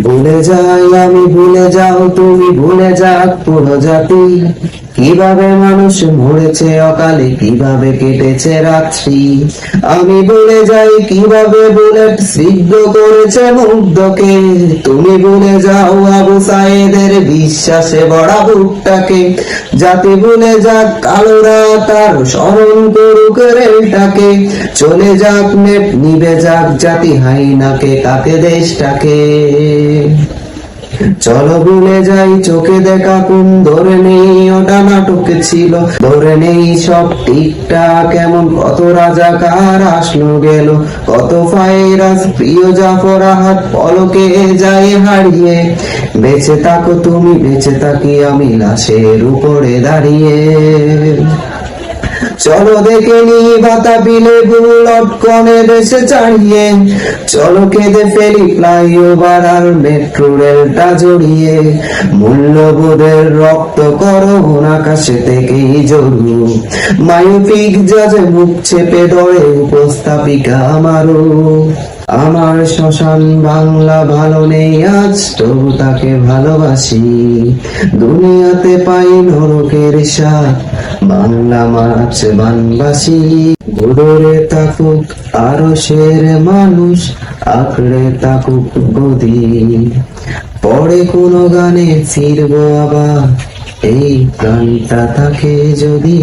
ভুলে যাই আমি, ভুলে যাও তুমি, ভুলে যাক পুরো জাতি। কীভাবে মানুষ মরেছে অকালে, কীভাবে কেটেছে রাত্রি। আমি ভুলে যাই কীভাবে বুলেট সিদ্ধ করেছে মুগ্ধকে। তুমি ভুলে যাও আবু সাইদের বিশ্বাসে বড়া বুকটাকে। জাতি ভুলে যাক কালোরা তার স্মরণ করুক রেলটাকে। চলে যাক নেট নিবে যাক জাতি হাইনাকে তাকে দেশটাকে। চলো ভুলে যাই, চোখে দেখা কোন ধরে নেই, ওটা নাটক ছিল। ধরে নেই সব ঠিকঠাক কেমন কত রাজাকার আসলো গেল। কত ফাইরাস প্রিয় জাফর হাত পলকে যায় হারিয়ে। বেঁচে থাকো তুমি, বেঁচে থাকি আমি লাশের উপরে দাঁড়িয়ে। চলো দেখে নি বাতা বিলে লটকনে দেশে চাড়িয়ে চলো কেঁদে ফেলি ফ্লাইওভার আর মেট্রো রেলটা জড়িয়ে। মূল্যবোধের রক্ত করো আকাশে থেকেই জড়ু মায়োপিক যে মুখ চেপে ধরে উপস্থাপিকা আমারও। আমার শ্মশান বাংলা ভালো নেই, আজ তবু তাকে ভালোবাসি। দুনিয়াতে পাই নরকের স্বাদ, বাংলা মাছ বানবাসি। গুরুরে তাকুক আরও শের মানুষ, আঁকড়ে তাকুক গদি। পরে কোনো গানে ফিরবো আবার, এই প্রাণটা থাকে যদি।